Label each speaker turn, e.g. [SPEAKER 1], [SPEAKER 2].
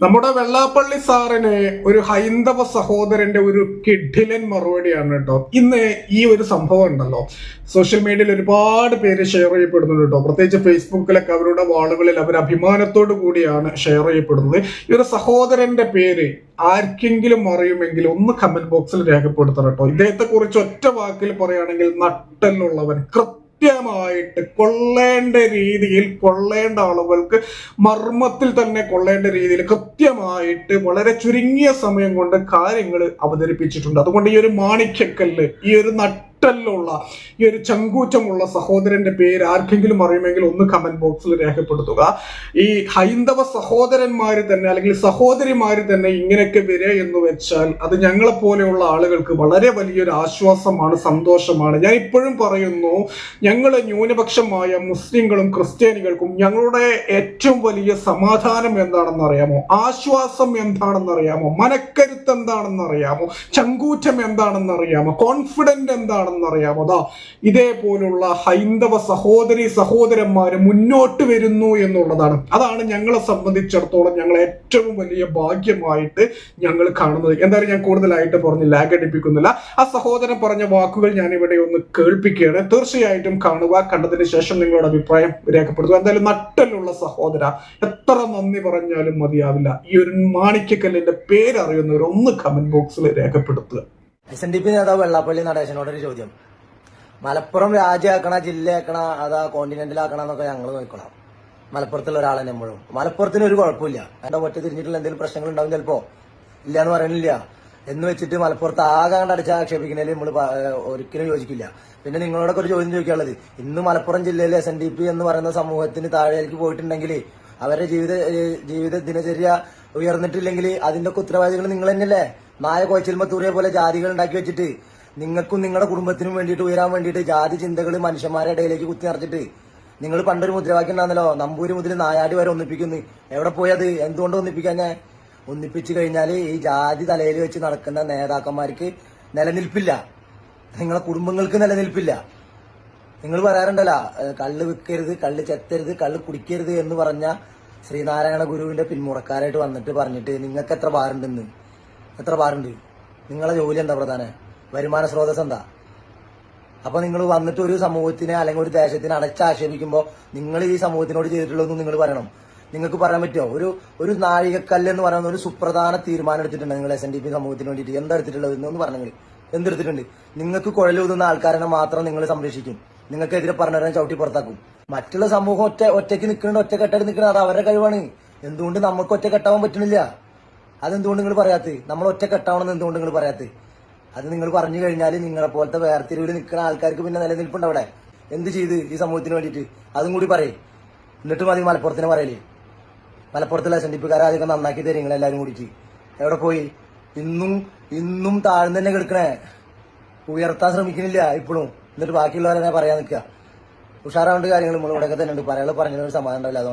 [SPEAKER 1] നമ്മുടെ വെള്ളാപ്പള്ളി സാറിന് ഒരു ഹൈന്ദവ സഹോദരന്റെ ഒരു കിഡിലൻ മറുപടിയാണ് കേട്ടോ ഇന്ന് ഈ ഒരു സംഭവം ഉണ്ടല്ലോ. സോഷ്യൽ മീഡിയയിൽ ഒരുപാട് പേര് ഷെയർ ചെയ്യപ്പെടുന്നുണ്ട് കേട്ടോ പ്രത്യേകിച്ച് ഫേസ്ബുക്കിലൊക്കെ അവരുടെ വാളുകളിൽ അവർ അഭിമാനത്തോടു കൂടിയാണ് ഷെയർ ചെയ്യപ്പെടുന്നത്. ഈ ഒരു സഹോദരന്റെ പേര് ആർക്കെങ്കിലും അറിയുമെങ്കിൽ ഒന്ന് കമന്റ് ബോക്സിൽ രേഖപ്പെടുത്തണം കേട്ടോ ഇദ്ദേഹത്തെ കുറിച്ച് ഒറ്റ വാക്കിൽ പറയുകയാണെങ്കിൽ നട്ടലുള്ളവൻ കൃത്യമായിട്ട് കൊള്ളേണ്ട രീതിയിൽ കൊള്ളേണ്ട ആളുകൾക്ക് മർമ്മത്തിൽ തന്നെ കൊള്ളേണ്ട രീതിയിൽ കൃത്യമായിട്ട് വളരെ ചുരുങ്ങിയ സമയം കൊണ്ട് കാര്യങ്ങൾ അവതരിപ്പിച്ചിട്ടുണ്ട്. അതുകൊണ്ട് ഈ ഒരു മാണിക്യക്കല്ല് ഈ ഒരു നട്ടലുള്ള ഈ ഒരു ചങ്കൂറ്റമുള്ള സഹോദരന്റെ പേര് ആർക്കെങ്കിലും അറിയുമെങ്കിൽ ഒന്ന് കമന്റ് ബോക്സിൽ രേഖപ്പെടുത്തുക. ഈ ഹൈന്ദവ സഹോദരന്മാര് തന്നെ അല്ലെങ്കിൽ സഹോദരിമാര് തന്നെ ഇങ്ങനെയൊക്കെ വരിക എന്ന് വെച്ചാൽ അത് ഞങ്ങളെ പോലെയുള്ള ആളുകൾക്ക് വളരെ വലിയൊരു ആശ്വാസമാണ് സന്തോഷമാണ്. ഞാൻ ഇപ്പോഴും പറയുന്നു ഞങ്ങൾ ന്യൂനപക്ഷമായ മുസ്ലിങ്ങളും ക്രിസ്ത്യാനികൾക്കും ഞങ്ങളുടെ ഏറ്റവും വലിയ സമാധാനം എന്താണെന്ന് അറിയാമോ? ആശ്വാസം എന്താണെന്ന് അറിയാമോ? മനക്കരുത്ത് എന്താണെന്ന് അറിയാമോ? ചങ്കൂറ്റം എന്താണെന്ന് അറിയാമോ? കോൺഫിഡന്റ് എന്താണെന്ന് അറിയാമോ അതാ ഇതേപോലുള്ള ഹൈന്ദവ സഹോദരി സഹോദരന്മാര് മുന്നോട്ട് വരുന്നു എന്നുള്ളതാണ്. അതാണ് ഞങ്ങളെ സംബന്ധിച്ചിടത്തോളം ഞങ്ങൾ ഏറ്റവും വലിയ ഭാഗ്യമായിട്ട് ഞങ്ങൾ കാണുന്നത്. എന്തായാലും ഞാൻ കൂടുതലായിട്ട് പറഞ്ഞ് ലാഗ് അടിപ്പിക്കുന്നില്ല. ആ സഹോദരൻ പറഞ്ഞ വാക്കുകൾ ഞാൻ ഇവിടെ ഒന്ന് കേൾപ്പിക്കുകയാണ്. തീർച്ചയായിട്ടും കാണുക കണ്ടതിന് ശേഷം നിങ്ങളുടെ അഭിപ്രായം രേഖപ്പെടുത്തുക. എന്തായാലും നട്ടലുള്ള സഹോദര എത്ര നന്ദി പറഞ്ഞാലും മതിയാവില്ല. ഈ ഒരു മാണിക്യക്കല്ലിന്റെ പേരറിയുന്നവർ ഒന്ന് കമന്റ് ബോക്സിൽ രേഖപ്പെടുത്തുക.
[SPEAKER 2] എസ് എൻ ഡി പി നേതാവ് വെള്ളാപ്പള്ളി നടേശനോടൊരു ചോദ്യം. മലപ്പുറം രാജ്യമാക്കണ ജില്ലയാക്കണ അതാ കോണ്ടിനെന്റിലാക്കണ എന്നൊക്കെ ഞങ്ങൾ നോക്കണം. മലപ്പുറത്തുള്ള ഒരാളെ നമ്മളും മലപ്പുറത്തിന് ഒരു കുഴപ്പമില്ല. എന്റെ ഒറ്റ തിരിഞ്ഞിട്ടുള്ള എന്തെങ്കിലും പ്രശ്നങ്ങൾ ഉണ്ടാവും ചിലപ്പോ. ഇല്ല എന്ന് പറയണില്ല. എന്ന് വെച്ചിട്ട് മലപ്പുറത്ത് ആകെ കണ്ട് അടിച്ച് ആക്ഷേപിക്കുന്നതിൽ നമ്മൾ ഒരിക്കലും യോജിക്കില്ല. പിന്നെ നിങ്ങളോടൊക്കെ ഒരു ചോദ്യം ചോദിക്കാനുള്ളത് ഇന്ന് മലപ്പുറം ജില്ലയിലെ എസ് എൻ ഡി പി എന്ന് പറയുന്ന സമൂഹത്തിന് താഴേക്ക് പോയിട്ടുണ്ടെങ്കിൽ അവരുടെ ജീവിത ജീവിത ദിനചര്യ ഉയർന്നിട്ടില്ലെങ്കിൽ അതിന്റെ ഉത്തരവാദികൾ നിങ്ങൾ തന്നെയല്ലേ? നായ കോച്ചിൽമത്തൂറിയെ പോലെ ജാതികൾ ഉണ്ടാക്കി വെച്ചിട്ട് നിങ്ങൾക്കും നിങ്ങളുടെ കുടുംബത്തിനും വേണ്ടിയിട്ട് ഉയരാൻ വേണ്ടിയിട്ട് ജാതി ചിന്തകൾ മനുഷ്യന്മാരുടെ ഇടയിലേക്ക് കുത്തി നിറച്ചിട്ട് നിങ്ങൾ പണ്ടൊരു മുദ്രാവാക്യം ഉണ്ടാകുന്നല്ലോ നമ്പൂര് മുതൽ നായാടി വരെ ഒന്നിപ്പിക്കുന്നു. എവിടെ പോയത് എന്തുകൊണ്ട് ഒന്നിപ്പിക്കാൻ ഞാൻ? ഒന്നിപ്പിച്ചു കഴിഞ്ഞാൽ ഈ ജാതി തലയിൽ വെച്ച് നടക്കുന്ന നേതാക്കന്മാർക്ക് നിലനിൽപ്പില്ല. നിങ്ങളുടെ കുടുംബങ്ങൾക്ക് നിലനിൽപ്പില്ല. നിങ്ങൾ പറയാറുണ്ടല്ലോ കള്ള് വിൽക്കരുത് കള്ള് ചെത്തരുത് കള്ള് കുടിക്കരുത് എന്ന് പറഞ്ഞ ശ്രീനാരായണ ഗുരുവിന്റെ പിന്മുറക്കാരായിട്ട് വന്നിട്ട് പറഞ്ഞിട്ട് നിങ്ങൾക്ക് എത്ര ബാറുണ്ടെന്ന് എത്ര പാരുണ്ട് നിങ്ങളെ ജോലി എന്താ പ്രധാനം? വരുമാന സ്രോതസ് എന്താ? അപ്പൊ നിങ്ങൾ വന്നിട്ട് ഒരു സമൂഹത്തിനെ അല്ലെങ്കിൽ ഒരു ദേശത്തിനെ അടച്ചാക്ഷേപിക്കുമ്പോൾ നിങ്ങൾ ഈ സമൂഹത്തിനോട് ചെയ്തിട്ടുള്ളതെന്ന് നിങ്ങൾ പറയണം. നിങ്ങൾക്ക് പറയാൻ പറ്റുമോ? ഒരു ഒരു നാഴികക്കല്ല് എന്ന് പറയുന്ന ഒരു സുപ്രധാന തീരുമാനം എടുത്തിട്ടുണ്ട് നിങ്ങൾ എസ് എൻ ഡി പി സമൂഹത്തിന് വേണ്ടിയിട്ട്. എന്താ എടുത്തിട്ടുള്ളത് എന്ന് പറഞ്ഞെങ്കിൽ എന്തെടുത്തിട്ടുണ്ട് നിങ്ങൾക്ക് കുഴലൂതുന്ന ആൾക്കാരെ മാത്രം നിങ്ങൾ സംരക്ഷിക്കും. നിങ്ങൾക്കെതിരെ പറഞ്ഞവരെ ചവിട്ടി പുറത്താക്കും. മറ്റുള്ള സമൂഹം ഒറ്റ ഒറ്റയ്ക്ക് നിൽക്കുന്നുണ്ട് ഒറ്റക്കെട്ടായിട്ട് നിൽക്കുന്നത് അത് അവരുടെ കഴിവാണ്. എന്തുകൊണ്ട് നമുക്ക് ഒറ്റക്കെട്ടാവാൻ പറ്റുന്നില്ല അതെന്തുകൊണ്ട് നിങ്ങൾ പറയാത്ത നമ്മൾ ഒറ്റ ഒറ്റക്കെട്ടാവണമെന്ന് എന്തുകൊണ്ട് നിങ്ങൾ പറയാത്ത അത് നിങ്ങൾ പറഞ്ഞു കഴിഞ്ഞാൽ നിങ്ങളെ പോലത്തെ വേർതിരിവിൽ നിൽക്കുന്ന ആൾക്കാർക്ക് പിന്നെ നിലനിൽപ്പുണ്ട് അവിടെ. എന്ത് ചെയ്ത് ഈ സമൂഹത്തിന് വേണ്ടിട്ട് അതും കൂടി പറയും. എന്നിട്ട് മതി മലപ്പുറത്തിന് പറയല്ലേ മലപ്പുറത്തുള്ള എസ് അധികം നന്നാക്കി തരും നിങ്ങൾ എല്ലാവരും കൂടിയിട്ട്. എവിടെ പോയി? ഇന്നും ഇന്നും താഴ്ന്നു തന്നെ കിടക്കണേ. ഉയർത്താൻ ശ്രമിക്കുന്നില്ല ഇപ്പോഴും. എന്നിട്ട് ബാക്കിയുള്ളവരെ പറയാൻ നിൽക്കുക. ഉഷാറാവേണ്ട കാര്യങ്ങൾ നമ്മൾ ഇവിടെ തന്നെ പറയാനുള്ള പറഞ്ഞൊരു സമാധാനം ഉണ്ടാവില്ല അതുകൊണ്ട്.